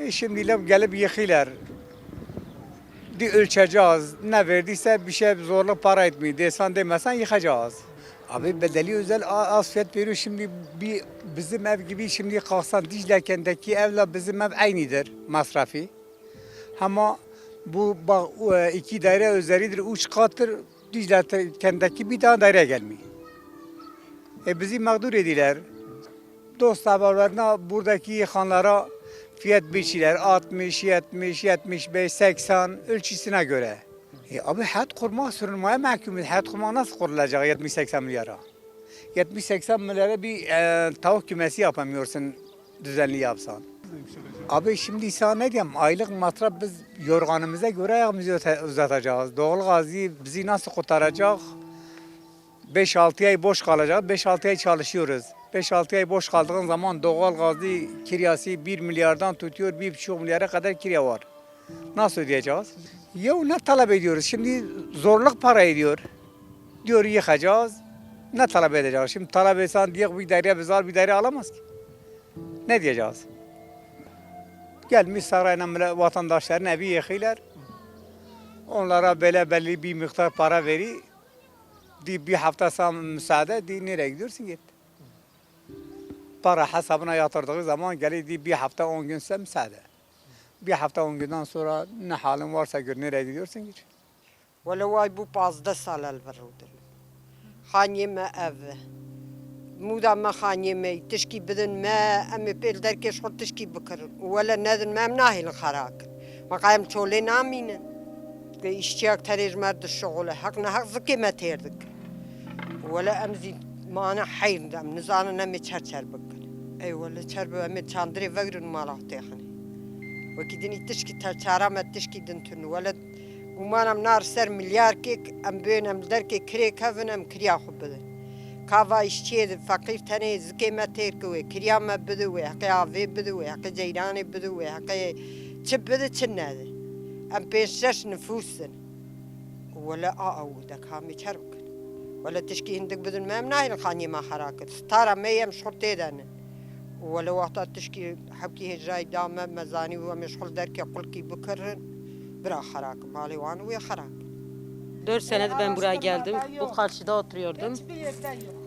E şimdiler gelip yıkıyorlar. Di ölçeceğiz. Ne verdiyse bir şey zorluk para etmiyor. Desen demesen yıkacağız. Abi bedeli özel asfiyet veriyor. Şimdi bir bizim ev gibi şimdi kalksan Dicle kentteki evle bizim ev aynıdır masrafi. Ama bu bak, e, iki daire özelidir. Üç kattır Dicle kentteki bir daha daire gelmiyor. E bizi mağdur ediler. Dost haberlerine buradaki hanlara fiyat biçiler 60, 70, 75, 80 ölçüsüne göre. E abi hayat kurmak sürünmeye mahkumuz. Hayat kurmak nasıl kurulacak 70-80 milyara? 70-80 milyara bir e, tavuk kümesi yapamıyorsun düzenli yapsan. Abi şimdi sana ne diyeyim aylık masraf biz yorganımıza göre ayağımızı uzatacağız. Doğal gazı bizi nasıl kurtaracak? 5-6 ay boş kalacak. 5-6 ay çalışıyoruz. 5-6 ay boş kaldığın zaman doğal gazı kiryası 1 milyardan tutuyor 1,5 milyara kadar kirya var. Nasıl ödeyeceğiz? Ya ne talep ediyoruz? Şimdi zorluk para ediyor. Diyor yıkacağız. Ne talep edeceğiz? Şimdi talep etsen diye bir daire biz bir daire alamaz ki. Ne diyeceğiz? Gelmiş sarayla vatandaşların evi yıkıyorlar. Onlara böyle belli bir miktar para veri. Bir hafta sen müsaade nereye gidiyorsun git. Para hesabına yatırdığı zaman gelir di bir hafta on gün sen müsaade. Bir hafta on günden sonra ne halin varsa gör nereye gidiyorsun git. ولو واي بو بازده سال البرودل خانية ما أف مودا ما خانية ما تشكي بدن ما أمي بيل دركي شغل تشكي بكر ولا نادن ما مناهي الخراك ما قايم تولي نامينن اشتياق تريج مرد الشغل حقنا حق زكي ما تيردك ولا أمزي ما أنا حير دم نزانا نمي تشرشر بكر أي ولا تشرب أمي تشاندري فقرن ما لاح تيخني وكيدني تشكي تشارا ما تشكي دنتن ولا Umarım nar ser milyar kek em bön em derke kire kevin em kriya xwe bidin. Kava işçiye de fakir tene zike me têr ki wê kiriya me bide wê heqê avê bide wê heqê ceyranê bide wê heqê çi bide çi nede. Em pêş şeş nüfusin. Wala a ew xaniyê me xera kir. Stara me em şxul tê denin. Wala wexta tişkî hevkî hêjayî da me mezanî û em ê şxul derke qulkî bikirin. Bira xerak malê wan wê xerak. 4 senedir ben buraya geldim. Bu karşıda oturuyordum.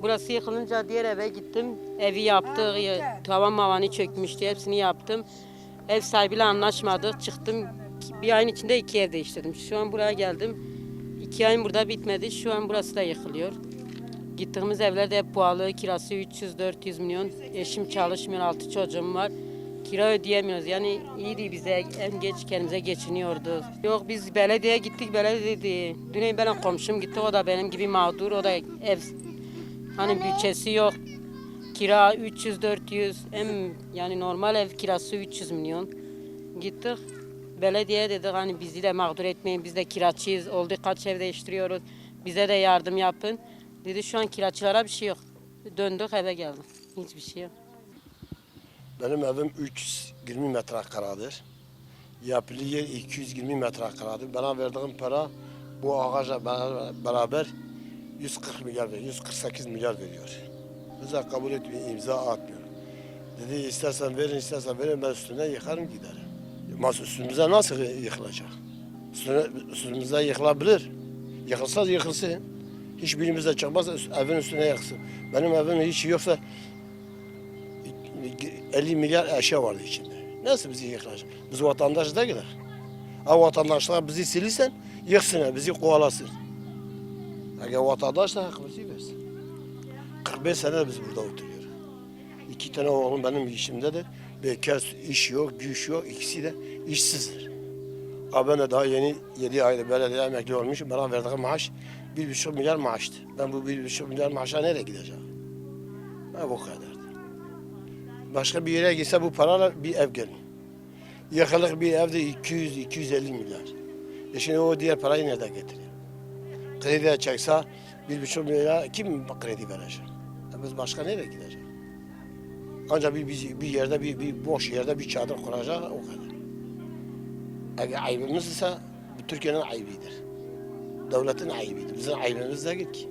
Burası yıkılınca diğer eve gittim. Evi yaptık, ya- tavan mavanı çökmüştü. Hepsini yaptım. Ev sahibiyle anlaşmadık. Çıktım. Bir ayın içinde iki ev değiştirdim. Şu an buraya geldim. İki ayın burada bitmedi. Şu an burası da yıkılıyor. Gittiğimiz evler de hep pahalı. Kirası 300-400 milyon. Eşim çalışmıyor. Altı çocuğum var. Kira ödeyemiyoruz. Yani iyiydi bize. En geç kendimize geçiniyordu. Yok biz belediyeye gittik. Belediye dedi. Dün benim komşum gitti. O da benim gibi mağdur. O da ev hani bütçesi yok. Kira 300-400. Hem yani normal ev kirası 300 milyon. Gittik. Belediye dedi hani bizi de mağdur etmeyin. Biz de kiraçıyız. Oldu kaç ev değiştiriyoruz. Bize de yardım yapın. Dedi şu an kiraçılara bir şey yok. Döndük eve geldik. Hiçbir şey yok. Benim evim 320 metrekaredir. Yapılı yer 220 metrekaredir. Bana verdiğim para bu ağaçla beraber 140 milyar veriyor, 148 milyar veriyor. Bize kabul etmiyor, imza atmıyor. Dedi istersen verin, istersen verin ben üstüne yıkarım giderim. Mas üstümüze nasıl yıkılacak? Üstümüze yıkılabilir. Yıkılsa yıkılsın. Hiçbirimize çıkmaz evin üstüne yıksın. Benim evim hiç yoksa 50 milyar eşya vardı içinde. Nasıl bizi yıkılacak? Biz vatandaş değiliz. Ha vatandaşlar bizi silirsen yıksın, bizi kovalasın. Eğer vatandaş da hakkımızı versin. 45 sene biz burada oturuyoruz. İki tane oğlum benim işimde de bekar iş yok, güç yok. İkisi de işsizdir. Ha ben de daha yeni 7 ayda belediye emekli olmuşum. Bana verdiği maaş 1,5 milyar maaştı. Ben bu 1,5 milyar maaşa nereye gideceğim? Ha bu kadar. Başka bir yere gitse bu parayla bir ev gelmiyor. Yakalık bir evde 200-250 milyar. E şimdi o diğer parayı nereden getiriyor? Kredi çekse bir buçuk milyar kim kredi verecek? E biz başka nereye gideceğiz? Ancak bir, bir, bir yerde bir, bir boş yerde bir çadır kuracak o kadar. Eğer aybımız ise bu Türkiye'nin ayıbidir. Devletin ayıbidir. Bizim aybımız değil ki.